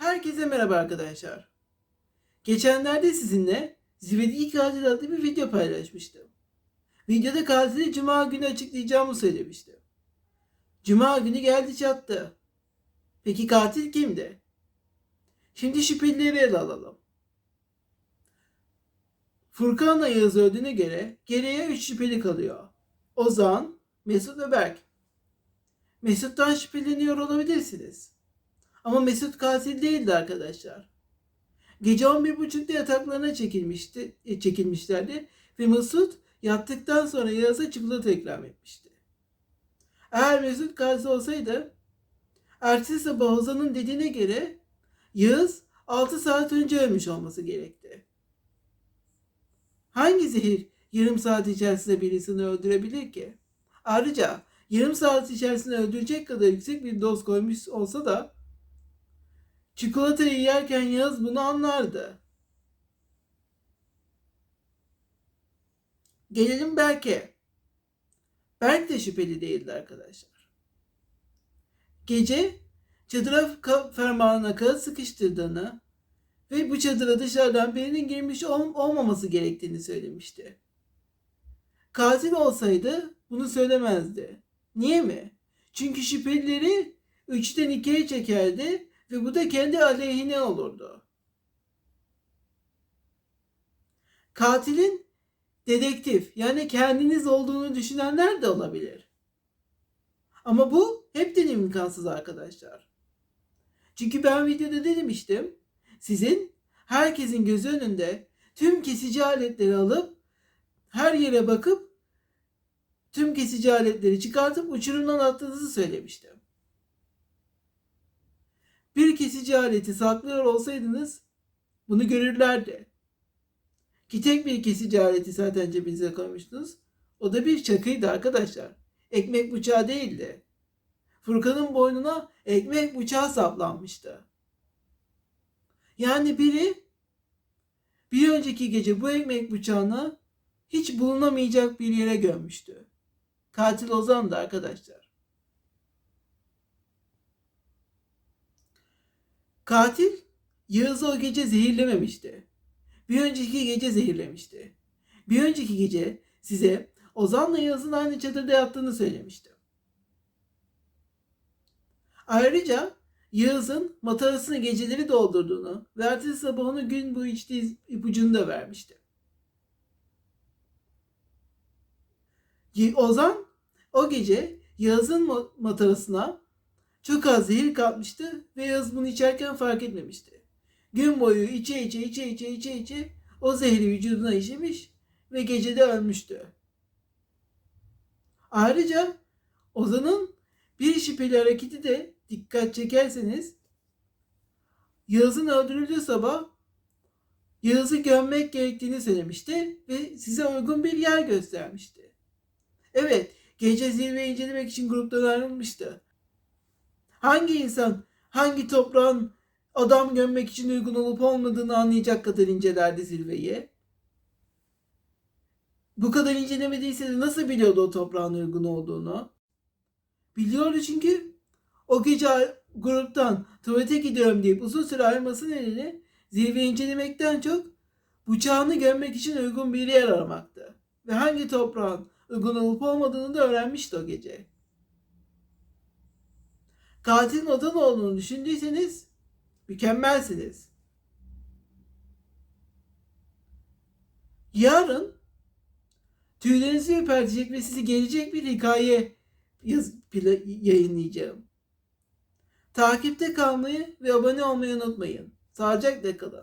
Herkese merhaba arkadaşlar. Geçenlerde sizinle Zivedi Katil adlı bir video paylaşmıştım. Videoda katili Cuma günü açıklayacağımı söylemiştim. Cuma günü geldi çattı. Peki katil kimdi? Şimdi şüphelileri ele alalım. Furkan'la Yağız öldüğüne göre geriye 3 şüpheli kalıyor. Ozan, Mesut ve Berk. Mesut'tan şüpheleniyor olabilirsiniz. Ama Mesut katil değildi arkadaşlar. Gece 11.30'da yataklarına çekilmişti, e, çekilmişlerdi ve Mesut yattıktan sonra Yağız'a çikolata ikram etmişti. Eğer Mesut katil olsaydı ertesi sabah Ozan'ın dediğine göre Yağız 6 saat önce ölmüş olması gerekti. Hangi zehir yarım saat içerisinde birisini öldürebilir ki? Ayrıca yarım saat içerisinde öldürecek kadar yüksek bir doz koymuş olsa da çikolatayı yerken Yağız bunu anlardı. Gelelim Berk'e. Berk de şüpheli değildi arkadaşlar. Gece çadıra fermuarına kağıt sıkıştırdığını ve bu çadıra dışarıdan birinin girmiş ol- olmaması gerektiğini söylemişti. Katil olsaydı bunu söylemezdi. Niye mi? Çünkü şüphelileri 3'ten 2'ye çekerdi ve bu da kendi aleyhine olurdu. Katilin dedektif yani kendiniz olduğunu düşünenler de olabilir. Ama bu hepten imkansız arkadaşlar. Çünkü ben videoda demiştim. Sizin herkesin gözü önünde tüm kesici aletleri alıp her yere bakıp tüm kesici aletleri çıkartıp uçurumdan attığınızı söylemiştim. Bir kesici aleti saklıyor olsaydınız bunu görürlerdi. Ki tek bir kesici aleti zaten cebinize koymuştunuz. O da bir çakıydı arkadaşlar. Ekmek bıçağı değildi. Furkan'ın boynuna ekmek bıçağı saplanmıştı. Yani biri bir önceki gece bu ekmek bıçağını hiç bulunamayacak bir yere gömmüştü. Katil Ozan'dı arkadaşlar. Katil Yağız'ı o gece zehirlememişti. Bir önceki gece zehirlemişti. Bir önceki gece size Ozan'la Yağız'ın aynı çadırda yattığını söylemiştim. Ayrıca Yağız'ın matarasını geceleri doldurduğunu ve ertesi sabah gün boyu içtiği ipucunu da vermişti. Ozan o gece Yağız'ın ma- matarasına çok az zehir katmıştı ve Yağız bunu içerken fark etmemişti. Gün boyu içe içe içe içe içe içe o zehri vücuduna işemiş ve gecede ölmüştü. Ayrıca Ozan'ın bir şüpheli hareketi de dikkat çekerseniz Yağız'ın öldürüldüğü sabah Yağız'ı gömmek gerektiğini söylemişti ve size uygun bir yer göstermişti. Evet, gece zirve incelemek için gruptan ayrılmıştı. Hangi insan hangi toprağın adam gömmek için uygun olup olmadığını anlayacak kadar incelerdi zirveyi? Bu kadar incelemediyse de nasıl biliyordu o toprağın uygun olduğunu? Biliyordu çünkü o gece gruptan tuvalete gidiyorum deyip uzun süre ayrılması nedeni zirve incelemekten çok bıçağını gömmek için uygun bir yer aramaktı. Ve hangi toprağın uygun olup olmadığını da öğrenmişti o gece. Katilin Ozan olduğunu düşündüyseniz mükemmelsiniz. Yarın tüylerinizi ürpertecek ve sizi gelecek bir hikaye yaz, yayınlayacağım. Takipte kalmayı ve abone olmayı unutmayın. Sağlıcakla kalın.